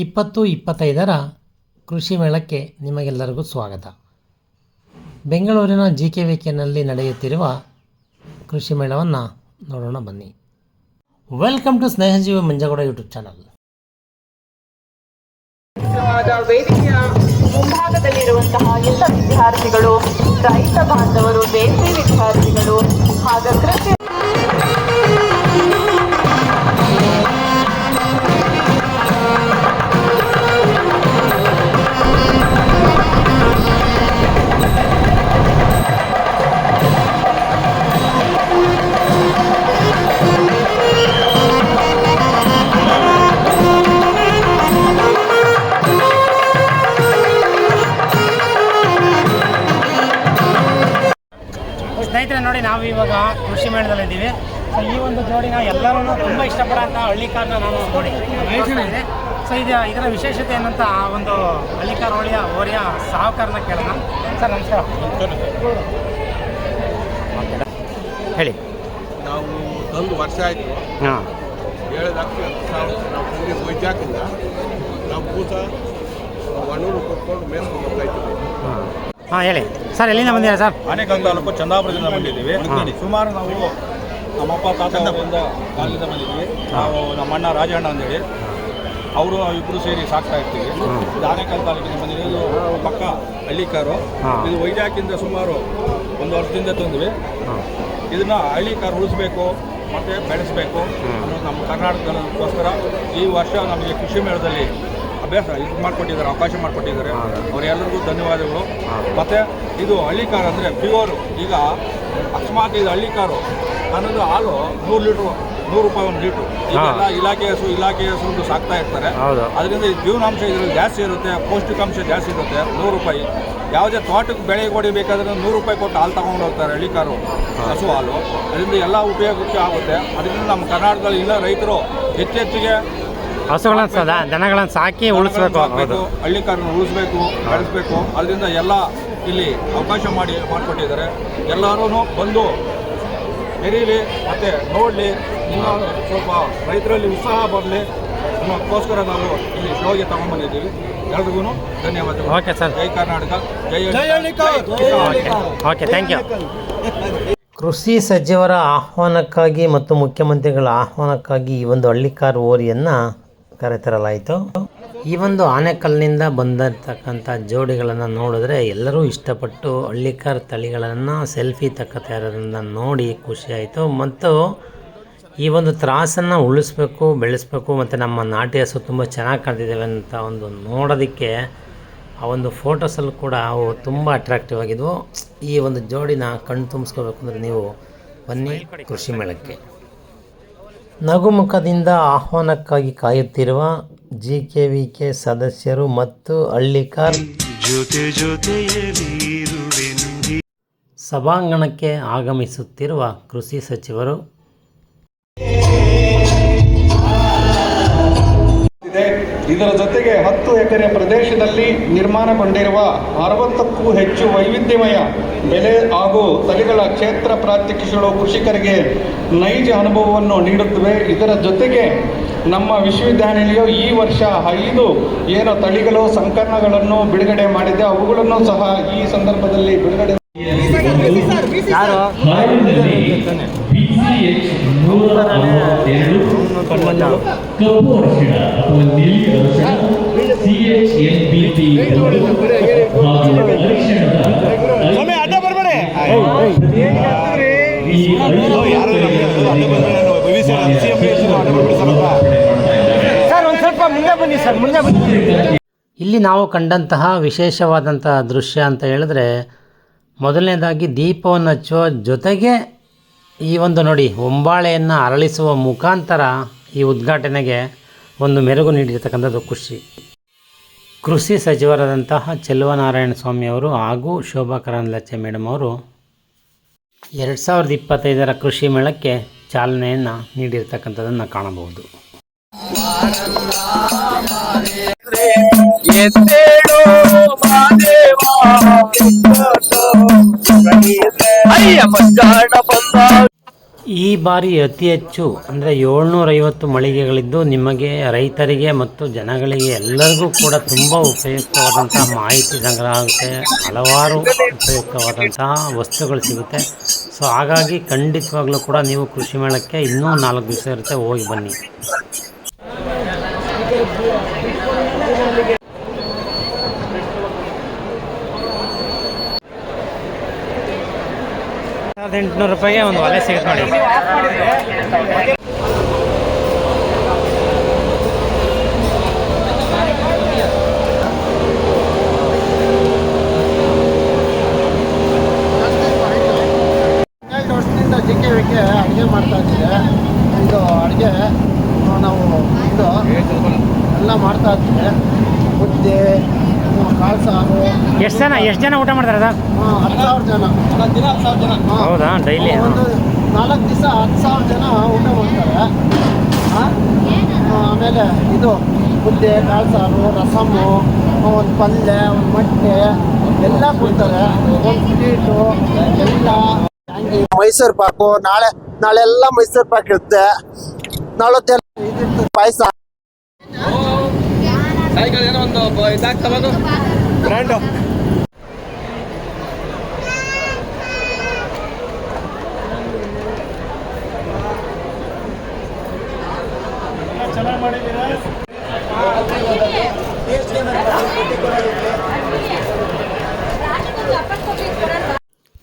ಇಪ್ಪತ್ತು ಇಪ್ಪತ್ತೈದರ ಕೃಷಿ ಮೇಳಕ್ಕೆ ನಿಮಗೆಲ್ಲರಿಗೂ ಸ್ವಾಗತ. ಬೆಂಗಳೂರಿನ ಜಿ ಕೆ ವಿ ಕೆನಲ್ಲಿ ನಡೆಯುತ್ತಿರುವ ಕೃಷಿ ಮೇಳವನ್ನು ನೋಡೋಣ ಬನ್ನಿ. Welcome to Snehajeevi Manjagowda YouTube channel. ವೇದಿಕೆಯ ಮುಂಭಾಗದಲ್ಲಿರುವಂತಹ ಎಲ್ಲ ವಿದ್ಯಾರ್ಥಿಗಳು, ರೈತ ಬಾಂಧವರು ಬೇಸಿ ವಿದ್ಯಾರ್ಥಿಗಳು, ಹಾಗೂ ನಾವು ಇವಾಗ ಕೃಷಿ ಮೇಳದಲ್ಲಿದ್ದೀವಿ ಸೊ ಈ ಒಂದು ಜೋಡಿನ ಎಲ್ಲರೂ ತುಂಬ ಇಷ್ಟಪಡೋಂಥ ಹಳ್ಳಿಕಾರನ ನಾನು ನೋಡಿ ಇದೆ. ಸೊ ಇದು ಇದರ ವಿಶೇಷತೆ ಏನಂತ ಆ ಒಂದು ಹಳ್ಳಿಕಾರ ಹೋಳಿಯ ಓರಿಯ ಸಾಹುಕಾರನ ಕೇಳೋಣ. ಸರ್ ನಮಸ್ಕಾರ. ಹೇಳಿ. ನಾವು ಒಂದು ವರ್ಷ ಆಯಿತು. ಹಾಂ. ಏಳು ಲಕ್ಷ ನಾವು ಇಲ್ಲಿ ವೈಜಾಗಿಂದ ನಾವು ಕೂಸ ಒಣೂರು ಕೊಟ್ಕೊಂಡು ಮೇಸ್ಕೊಂಡು ಹೋಗ್ತಾ ಇದ್ದೀವಿ ಹಾಂ. ಹಾಂ ಹೇಳಿ. ಸರ್ ಎಲ್ಲಿಂದ ಬಂದಿರಾ ಸರ್? ಆನೆಕಲ್ ತಾಲೂಕು ಚಂದಾಪುರದಿಂದ ಬಂದಿದ್ದೀವಿ. ಸುಮಾರು ನಾವು ನಮ್ಮಪ್ಪ ತಾತ ಬಂದ ಕಾಲದಿಂದ ಬಂದಿದ್ವಿ ನಾವು ನಮ್ಮಣ್ಣ ರಾಜಣ್ಣ ಅಂತೇಳಿ. ಅವರು ಇಬ್ಬರು ಸೇರಿ ಸಾಕ್ತಾ ಇರ್ತೀವಿ. ಇದು ಆನೆಕಲ್ ತಾಲೂಕಿನ ಬಂದಿದೆ ಇದು ಪಕ್ಕ ಹಳ್ಳಿಕಾರು. ಇದು ವೈಜಾಗಿಂದ ಸುಮಾರು ಒಂದು ವರ್ಷದಿಂದ ತಂದ್ವಿ. ಇದನ್ನ ಹಳ್ಳಿಕಾರು ಉಳಿಸ್ಬೇಕು ಮತ್ತು ಬೆಳೆಸಬೇಕು. ಅನ್ನೋದು ನಮ್ಮ ಕರ್ನಾಟಕದಕ್ಕೋಸ್ಕರ ಈ ವರ್ಷ ನಮಗೆ ಕೃಷಿ ಮೇಳದಲ್ಲಿ ಅಭ್ಯಾಸ ಇದು ಮಾಡಿಕೊಟ್ಟಿದ್ದಾರೆ ಅವಕಾಶ ಮಾಡಿಕೊಟ್ಟಿದ್ದಾರೆ. ಅವರೆಲ್ಲರಿಗೂ ಧನ್ಯವಾದಗಳು. ಮತ್ತು ಇದು ಹಳ್ಳಿ ಕಾರು ಅಂದರೆ ಪ್ಯೂರು ಈಗ ಅಕಸ್ಮಾತ್ ಇದು ಹಳ್ಳಿ ಕಾರು ಅನ್ನೋದು ಹಾಲು ನೂರು ಲೀಟ್ರು ನೂರು ರೂಪಾಯಿ ಒಂದು ಲೀಟ್ರು. ಇಲಾಖೆ ಹಸು ಇಲಾಖೆ ಹಸು ಅಂತ ಸಾಕ್ತಾ ಇರ್ತಾರೆ. ಅದರಿಂದ ಈ ಜೀವನಾಂಶ ಇದರಲ್ಲಿ ಜಾಸ್ತಿ ಇರುತ್ತೆ ಪೌಷ್ಟಿಕಾಂಶ ಜಾಸ್ತಿ ಇರುತ್ತೆ ನೂರು ರೂಪಾಯಿ. ಯಾವುದೇ ತೋಟಕ್ಕೆ ಬೆಳೆ ಹೊಡಿಬೇಕಾದ್ರೆ ನೂರು ರೂಪಾಯಿ ಕೊಟ್ಟು ಹಾಲು ತಗೊಂಡು ಹೋಗ್ತಾರೆ ಹಳ್ಳಿಕಾರು ಹಸು ಹಾಲು. ಅದರಿಂದ ಎಲ್ಲ ಉಪಯೋಗಕ್ಕೆ ಆಗುತ್ತೆ. ಅದರಿಂದ ನಮ್ಮ ಕರ್ನಾಟಕದಲ್ಲಿ ಇಲ್ಲ ರೈತರು ಹೆಚ್ಚೆಚ್ಚಿಗೆ ಹಸುಗಳನ್ನ ಸದಾ ದನಗಳನ್ನು ಸಾಕಿ ಉಳಿಸ್ಬೇಕು. ಹೌದು. ಹಳ್ಳಿಕಾರನ್ನು ಉಳಿಸ್ಬೇಕು ಬೆಳೆಸ್ಬೇಕು. ಅದರಿಂದ ಎಲ್ಲ ಇಲ್ಲಿ ಅವಕಾಶ ಮಾಡಿ ಮಾಡಿಕೊಟ್ಟಿದ್ದಾರೆ. ಎಲ್ಲರೂ ಬಂದು ಬೆರೀಲಿ ಮತ್ತೆ ನೋಡಲಿ ಇನ್ನೂ ಸ್ವಲ್ಪ ರೈತರಲ್ಲಿ ಉತ್ಸಾಹ ಬರಲಿ. ಅನ್ನೋಕ್ಕೋಸ್ಕರ ನಾವು ಇಲ್ಲಿ ಶೋಗೆ ತಗೊಂಡ್ಬಂದಿದ್ದೀವಿ. ಎಲ್ರಿಗೂ ಧನ್ಯವಾದಗಳು. Okay sir. ಜೈ ಕರ್ನಾಟಕ ಜೈ. ಓಕೆ. ಥ್ಯಾಂಕ್ ಯು ಕೃಷಿ ಸಚಿವರ ಆಹ್ವಾನಕ್ಕಾಗಿ ಮತ್ತು ಮುಖ್ಯಮಂತ್ರಿಗಳ ಆಹ್ವಾನಕ್ಕಾಗಿ ಈ ಒಂದು ಹಳ್ಳಿಕಾರ್ ಓರಿಯನ್ನು ಕರೆತರಲಾಯಿತು ಈ ಒಂದು ಆನೆಕಲ್ಲಿನಿಂದ ಬಂದಿರತಕ್ಕಂಥ ಜೋಡಿಗಳನ್ನು ನೋಡಿದ್ರೆ ಎಲ್ಲರೂ ಇಷ್ಟಪಟ್ಟು ಹಳ್ಳಿಕಾರ್ ತಳಿಗಳನ್ನು ಸೆಲ್ಫಿ ತಕ್ಕತಾ ಇರೋದನ್ನ ನೋಡಿ ಖುಷಿಯಾಯಿತು ಮತ್ತು ಈ ಒಂದು ತ್ರಾಸನ್ನು ಉಳಿಸ್ಬೇಕು, ಬೆಳೆಸಬೇಕು, ಮತ್ತು ನಮ್ಮ ನಾಟಿ ಹಸು ತುಂಬ ಚೆನ್ನಾಗಿ ಕಾಣ್ತಿದ್ದೇವೆ ಅಂತ ಒಂದು ನೋಡೋದಕ್ಕೆ ಆ ಒಂದು ಫೋಟೋಸಲ್ಲೂ ಕೂಡ ಅವು ತುಂಬ ಅಟ್ರಾಕ್ಟಿವ್ ಆಗಿದ್ವು. ಈ ಒಂದು ಜೋಡಿನ ಕಣ್ಣು ತುಂಬಿಸ್ಕೋಬೇಕು ಅಂದರೆ ನೀವು ಬನ್ನಿ ಕೃಷಿ ಮೇಳಕ್ಕೆ. ನಗುಮುಖದಿಂದ ಆಹ್ವಾನಕ್ಕಾಗಿ ಕಾಯುತ್ತಿರುವ ಜಿ ಕೆ ವಿ ಕೆ ಸದಸ್ಯರು ಮತ್ತು ಹಳ್ಳಿಕಾರ್ ಸಭಾಂಗಣಕ್ಕೆ ಆಗಮಿಸುತ್ತಿರುವ ಕೃಷಿ ಸಚಿವರು ಇದೆ ಇದರ ಜೊತೆಗೆ ಹತ್ತು ಎಕರೆ ಪ್ರದೇಶದಲ್ಲಿ ನಿರ್ಮಾಣಗೊಂಡಿರುವ ಅರವತ್ತಕ್ಕೂ ಹೆಚ್ಚು ವೈವಿಧ್ಯಮಯ ಬೆಲೆ ಹಾಗೂ ತಳಿಗಳ ಕ್ಷೇತ್ರ ಪ್ರಾತ್ಯಕ್ಷಿಗಳು ಕೃಷಿಕರಿಗೆ ನೈಜ ಅನುಭವವನ್ನು ನೀಡುತ್ತವೆ ಇದರ ಜೊತೆಗೆ ನಮ್ಮ ವಿಶ್ವವಿದ್ಯಾನಿಲಯವು ಈ ವರ್ಷ ಐದು ಏನು ತಳಿಗಳು ಸಂಕಲನಗಳನ್ನು ಬಿಡುಗಡೆ ಮಾಡಿದೆ ಅವುಗಳನ್ನು ಸಹ ಈ ಸಂದರ್ಭದಲ್ಲಿ ಬಿಡುಗಡೆ ಇಲ್ಲಿ ನಾವು ಕಂಡಂತಹ ವಿಶೇಷವಾದಂತಹ ದೃಶ್ಯ ಅಂತ ಹೇಳಿದ್ರೆ ಮೊದಲನೇದಾಗಿ ದೀಪವನ್ನು ಹಚ್ಚುವ ಜೊತೆಗೆ ಈ ಒಂದು ನೋಡಿ ಹೊಂಬಾಳೆಯನ್ನು ಅರಳಿಸುವ ಮುಖಾಂತರ ಈ ಉದ್ಘಾಟನೆಗೆ ಒಂದು ಮೆರುಗು ನೀಡಿರ್ತಕ್ಕಂಥದ್ದು ಖುಷಿ. ಕೃಷಿ ಸಚಿವರಾದಂತಹ ಚೆಲುವನಾರಾಯಣ ಸ್ವಾಮಿಯವರು ಹಾಗೂ ಶೋಭಾ ಕರಂದ್ಲಚ್ಚೆ ಮೇಡಮ್ ಅವರು ಎರಡು ಸಾವಿರದ ಇಪ್ಪತ್ತೈದರ ಕೃಷಿ ಮೇಳಕ್ಕೆ ಚಾಲನೆಯನ್ನು ನೀಡಿರ್ತಕ್ಕಂಥದ್ದನ್ನು ಕಾಣಬಹುದು. ಈ ಬಾರಿ ಅತಿ ಹೆಚ್ಚು ಅಂದರೆ ಏಳ್ನೂರೈವತ್ತು ಮಳಿಗೆಗಳಿದ್ದು ನಿಮಗೆ ರೈತರಿಗೆ ಮತ್ತು ಜನಗಳಿಗೆ ಎಲ್ಲರಿಗೂ ಕೂಡ ತುಂಬ ಉಪಯುಕ್ತವಾದಂತಹ ಮಾಹಿತಿ ಸಂಗ್ರಹ ಆಗುತ್ತೆ ಹಲವಾರು ಉಪಯುಕ್ತವಾದಂತಹ ವಸ್ತುಗಳು ಸಿಗುತ್ತೆ. ಸೊ ಹಾಗಾಗಿ ಖಂಡಿತವಾಗ್ಲೂ ಕೂಡ ನೀವು ಕೃಷಿ ಮೇಳಕ್ಕೆ ಇನ್ನೂ ನಾಲ್ಕು ದಿವಸ ಇರುತ್ತೆ, ಹೋಗಿ ಬನ್ನಿ. ಸಾವಿರದ ಎಂಟುನೂರು ರೂಪಾಯಿಗೆ ಒಂದು ಒಲೆ ಸಿಗುತ್ತೆ ನೋಡಿ. ಹದಿನೈದು ವರ್ಷದಿಂದ ಜಿ ಕೆ ಅಡುಗೆ ಮಾಡ್ತಾ ಇದ್ದೀವಿ. ಇದು ಅಡುಗೆ ನಾವು ಇದು ಎಲ್ಲ ಮಾಡ್ತಾ ಇದ್ದೀವಿ. ಮುದ್ದೆ ಎಷ್ಟು ಜನ ಎಷ್ಟು ಜನ ಊಟ ಮಾಡ್ತಾರೆ ಸರ್ ಹತ್ತು ಸಾವಿರ ಜನ ಹತ್ತು ಹೌದಾ, ಡೈಲಿ? ನಾಲ್ಕು ದಿವಸ ಹತ್ತು ಸಾವಿರ ಜನ ಊಟ ಮಾಡ್ತಾರೆ? ಆಮೇಲೆ ಇದು ಮುದ್ದೆ ಕಾಳು ಸಾರು ರಸಮ್ಮು ಒಂದು ಪಲ್ಯ ಒಂದು ಮೊಟ್ಟೆ ಎಲ್ಲ ಕೊಡ್ತಾರೆ ಒಂದು ಸ್ವೀಟು ಎಲ್ಲ ಮೈಸೂರು ಪಾಕು, ನಾಳೆ ನಾಳೆ ಎಲ್ಲ ಮೈಸೂರು ಪಾಕ್ ಇರುತ್ತೆ. ನಾಳೆ ಪಾಯಸ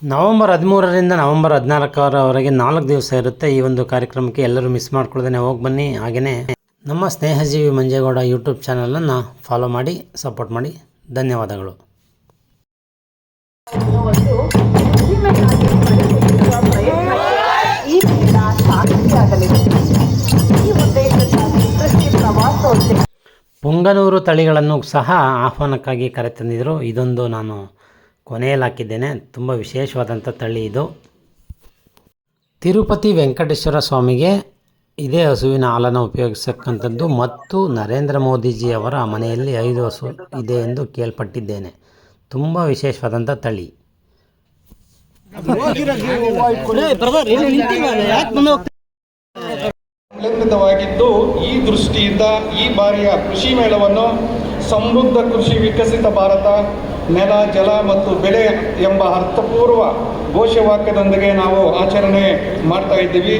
ನವೆಂಬರ್ ಹದಿಮೂರರಿಂದ ನವೆಂಬರ್ ಹದಿನಾಲ್ಕರವರೆಗೆ ನಾಲ್ಕು ದಿವಸ ಇರುತ್ತೆ ಈ ಒಂದು ಕಾರ್ಯಕ್ರಮಕ್ಕೆ ಎಲ್ಲರೂ ಮಿಸ್ ಮಾಡ್ಕೊಳ್ದೇನೆ ಹೋಗಿ ಬನ್ನಿ. ಹಾಗೆಯೇ ನಮ್ಮ ಸ್ನೇಹಜೀವಿ ಮಂಜೇಗೌಡ ಯೂಟ್ಯೂಬ್ ಚಾನಲನ್ನು ಫಾಲೋ ಮಾಡಿ ಸಪೋರ್ಟ್ ಮಾಡಿ. ಧನ್ಯವಾದಗಳು. ಈ ಪುಂಗನೂರು ತಳಿಗಳನ್ನು ಸಹ ಆಹ್ವಾನಕ್ಕಾಗಿ ಕರೆತಂದಿದ್ದರು ಇದೊಂದು ನಾನು ಕೊನೆಯಲ್ಲಿ ಹಾಕಿದ್ದೇನೆ. ತುಂಬ ವಿಶೇಷವಾದಂಥ ತಳಿ ಇದು. ತಿರುಪತಿ ವೆಂಕಟೇಶ್ವರ ಸ್ವಾಮಿಗೆ ಇದೇ ಹಸುವಿನ ಹಾಲನ್ನು ಉಪಯೋಗಿಸಕ್ಕಂಥದ್ದು ಮತ್ತು ನರೇಂದ್ರ ಮೋದಿಜಿ ಅವರ ಮನೆಯಲ್ಲಿ ಐದು ಹಸು ಇದೆ ಎಂದು ಕೇಳ್ಪಟ್ಟಿದ್ದೇನೆ. ತುಂಬ ವಿಶೇಷವಾದಂಥ ತಳಿ. ಅವಲಂಬಿತವಾಗಿದ್ದು ಈ ದೃಷ್ಟಿಯಿಂದ ಈ ಬಾರಿಯ ಕೃಷಿ ಮೇಳವನ್ನು ಸಮೃದ್ಧ ಕೃಷಿ ವಿಕಸಿತ ಭಾರತ ನೆಲ ಜಲ ಮತ್ತು ಬೆಳೆ ಎಂಬ ಅರ್ಥಪೂರ್ವ ಘೋಷವಾಕ್ಯದೊಂದಿಗೆ ನಾವು ಆಚರಣೆ ಮಾಡ್ತಾ ಇದ್ದೀವಿ.